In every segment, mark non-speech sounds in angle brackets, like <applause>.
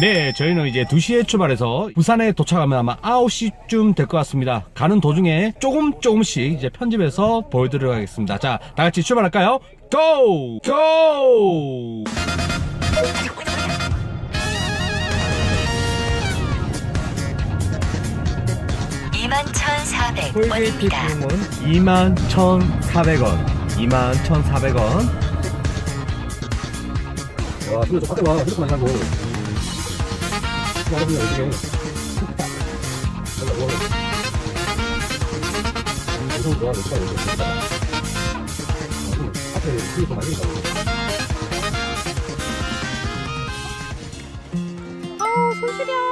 네, 저희는 이제 2시에 출발해서 부산에 도착하면 아마 9시쯤 될 것 같습니다. 가는 도중에 조금 조금씩 이제 편집해서 보여드리도록 하겠습니다. 자, 다 같이 출발할까요? 고! 고! 21,400원입니다. 톨게이트 비용은 21,400원. 21,400원. 와, 근데 저 와. 이렇게 많이 하고. 와, 그냥 이렇게. 엄청 좋아, 몇 이렇게. 앞에 뒤에서 많이 가고. 아우 손 시려. 네,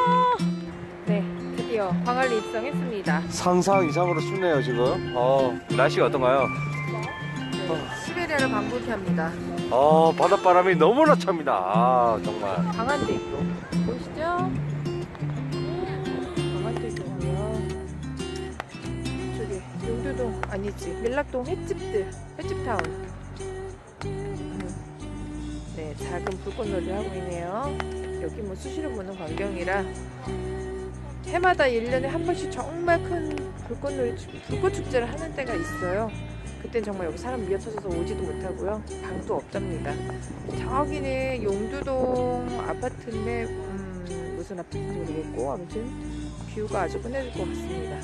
드디어 광안리 입성했습니다. 상상 이상으로 춥네요, 지금. 어, 날씨가 어떤가요? 네, 시베리아를 방불케 합니다. 어, 바닷바람이 너무나 찹니다. 아, 정말. 강한도 있고 보이시죠? 강한도 있고요. 저기 용두동 아니지 밀락동 횟집들 횟집타운. 음, 네, 작은 불꽃놀이를 하고 있네요. 여기 뭐 수시로 보는 광경이라 해마다 1년에 한 번씩 정말 큰 불꽃놀이 축- 불꽃 축제를 하는 때가 있어요. 그땐 정말 여기 사람 미어쳐져서 오지도 못하고요. 방도 없답니다. 저기는 용두동 아파트인데 음, 무슨 아파트인지 모르겠고 아무튼 뷰가 아주 끝내줄 것 같습니다.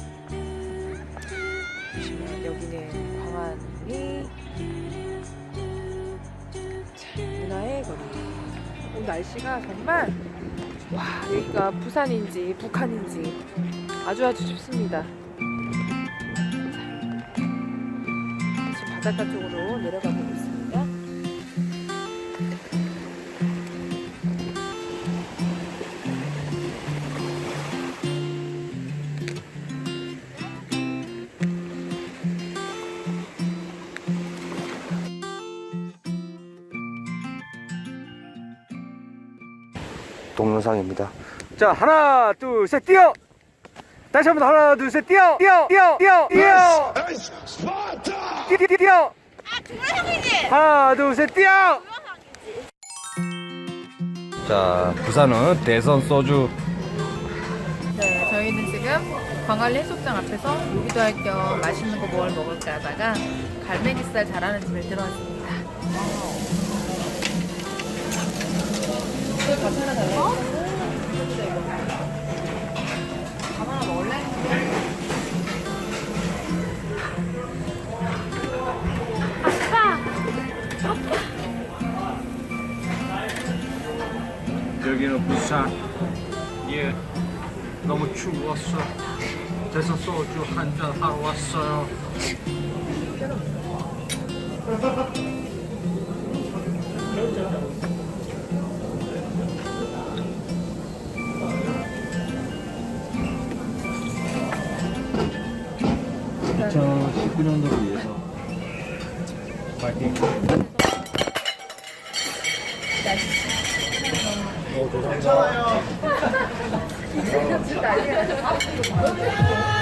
보시면 여기는 광안리 자, 문화의 거리. 오늘 날씨가 정말 와 여기가 부산인지 북한인지 아주 아주 춥습니다. 지금 바닷가 쪽으로 내려가 동영상입니다. 자, 하나, 둘, 셋, 뛰어! 다시 한 번 하나, 둘, 셋, 뛰어! 뛰어! 뛰어! 뛰어! 뛰어! 뛰어! 뛰어! 뛰어! 하나, 둘, 셋, 뛰어! 자, 부산은 대선 소주. 네, 저희는 지금 광안리 해수욕장 앞에서 요리도 할 겸 맛있는 거 뭘 먹을까 하다가 갈매기살 잘하는 집에 들어왔습니다. 여기는 부산. 예, 너무 추웠어. 대선 소주 한잔 하러 왔어요. (2019년도를) 위해서. 파이팅. 엄지 <laughs>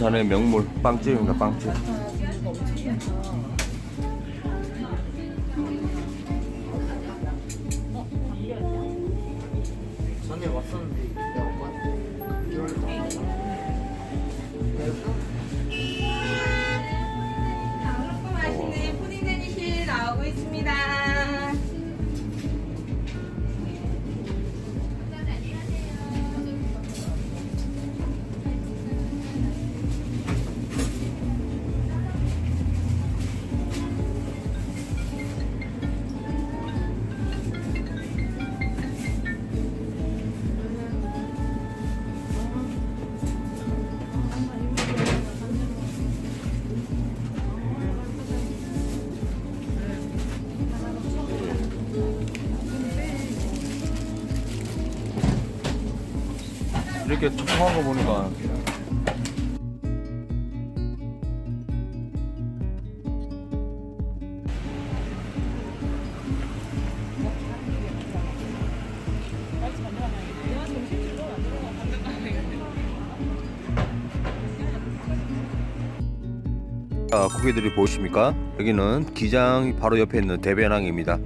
부산의 명물 빵집입니다 빵집 맛있는 푸딩 데니실 나오고 있습니다. 이렇게 촉촉한 거 보니까 자, 고객들이 보십니까? 여기는 기장이 바로 옆에 있는 대변항입니다.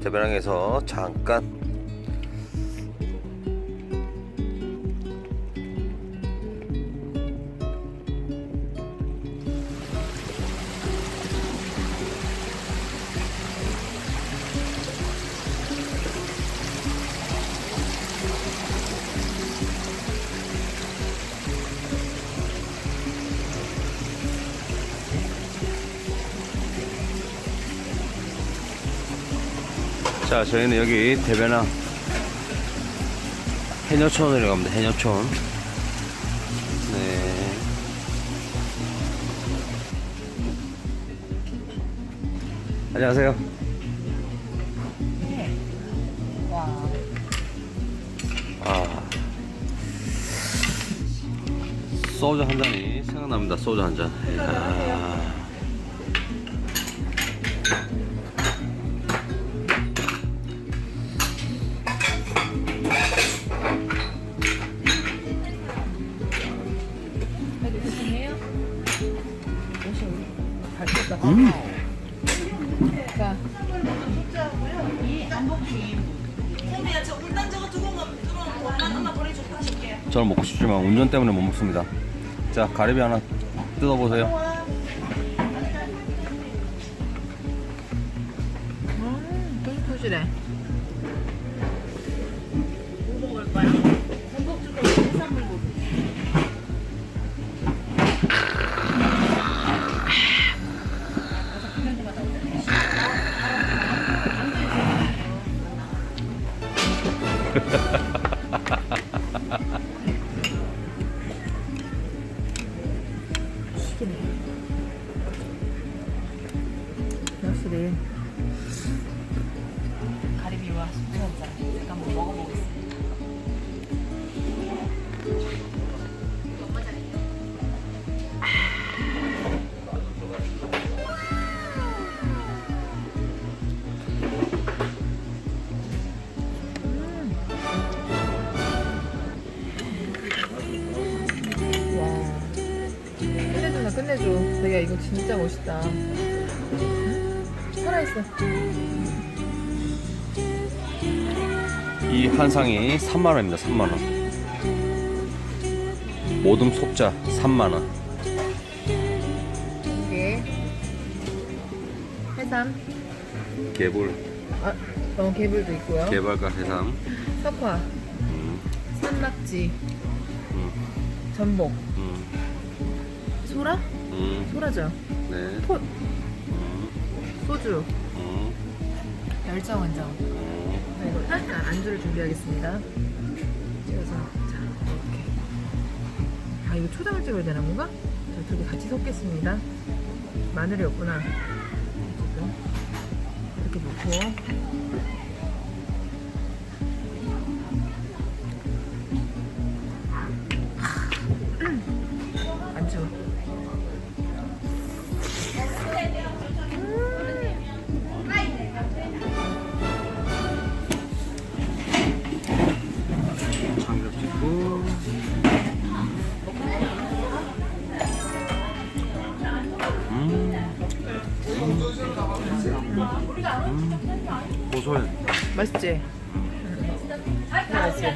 대변항에서 잠깐 자, 저희는 여기 대변항 해녀촌으로 갑니다. 해녀촌. 네. 안녕하세요. 아. 소주 한 잔이 생각납니다. 소주 한 잔. 이 저는 먹고 싶지만 운전 때문에 못 먹습니다. 자, 가리비 하나 뜯어보세요. 음, 쫄깃쫄깃해. 확 <laughs> <laughs> 실히 가리비와 끝내줘. 자기야 이거 진짜 멋있다. 응? 살아있어. 이 한 상이 3만 원입니다. 3만 원. 모둠 속자 3만 원. 이게 해삼, 개불, 아, 어 개불도 있고요. 개발과 해삼. 석화, 음, 산낙지, 음, 전복, 음, 소라? 음, 소라죠. 네. 톳, 음, 소주, 음, 열정 원정. 음. 네, 이거 일단 안주를 준비하겠습니다. 찍어서 자 이렇게. 아 이거 초장을 찍어야 되나 뭔가? 자, 둘이 같이 섞겠습니다. 마늘이 없구나. 지금 이렇게 놓고. 맛있지? 응. 맛있지?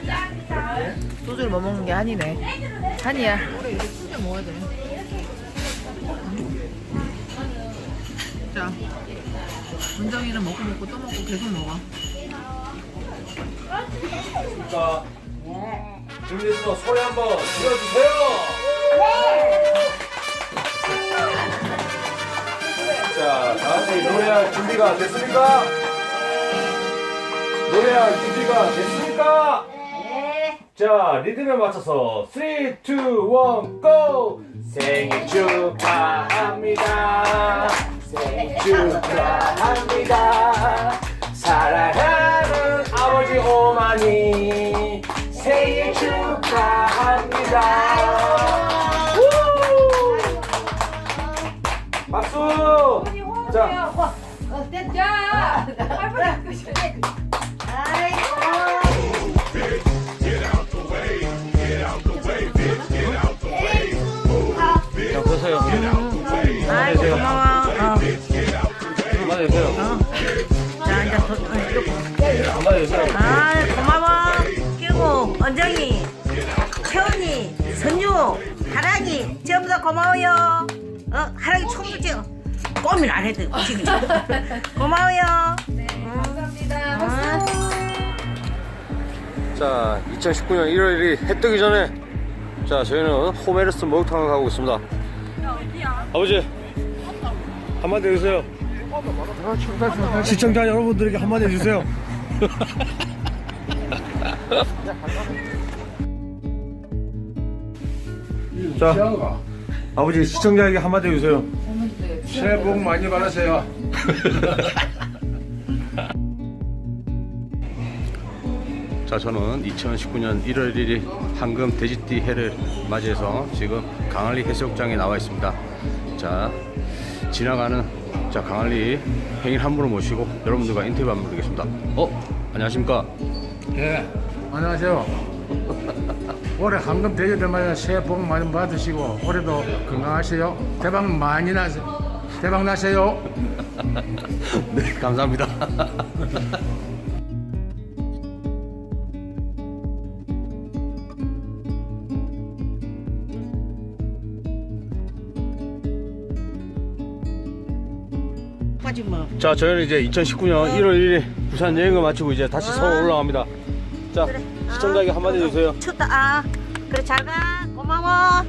소주를 못 먹는 게 한이네. 한이야. 우리 이제 소주 먹어야 돼. 자, 문정이는 먹고 먹고 또 먹고 계속 먹어. 자, 준비됐으면 소리 한번 질러주세요. 자, 다 같이 노래할 준비가 됐습니까? 노래할 준비가 됐습니까? 자, 리듬에 맞춰서 3, 2, 1, GO! 생일 축하합니다. 생일 축하합니다. 사랑하는 아버지 오마니 생일 축하합니다. 우! 박수! 자, Get 아 고마워. 그리고 언정이, 채원이, 선유, 하랑이 전부 다 고마워요. 어 하랑이 처음부터 찍어. 꼬미를 안 해도 지금. <laughs> 고마워요. 감사합니다. 어. 자, 2019년 1월 1일 해 뜨기 전에 자, 저희는 호메르스 목욕탕을 가고 있습니다. 아버지, 한마디 해주세요. 시청자 여러분들에게 한마디 해주세요. 자, 아버지 시청자에게 한마디 해주세요. 새해 복 많이 받으세요. 자, 저는 2019년 1월 1일 황금 돼지띠 해를 맞이해서 지금 강할리 해수욕장에 나와 있습니다. 자, 지나가는 자 강할리 행인 한 분을 모시고 여러분들과 인터뷰 한번 드리겠습니다. 어, 안녕하십니까? 예, 안녕하세요. <laughs> 올해 황금 대제들마다 새해 복 많이 받으시고 올해도 건강하세요. 대박 많이 나세요. 대박 나세요. <laughs> 네, 감사합니다. <laughs> 하지 뭐. 자, 저희는 이제 2019년 1월 1일 부산 여행을 마치고 이제 다시 서울 올라갑니다. 자, 시청자에게 한마디 해주세요. 춥다. 아 그래 잘 가. 고마워.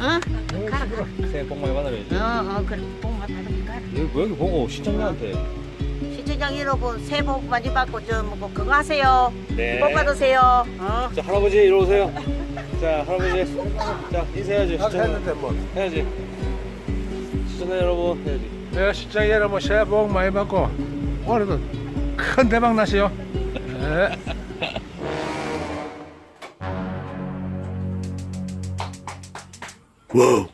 응? 가라 가라. 새해 복 많이 받으래야지. 어, 어 그래. 복 많이. 가라. 여기, 여기 보고 시청자한테. 시청장 여러분 새해 복 많이 받고 좀 뭐, 건강하세요. 네. 복 받으세요. 어. 자, 할아버지 이리 오세요. 자, 할아버지. 자, 인사해야지. 시청자. 했는데 뭐. 해야지. 시청자 여러분 해야지. 네, 시청자 여러분 새해 복 많이 받고 올해도 큰 대박 나세요. 네. 못놀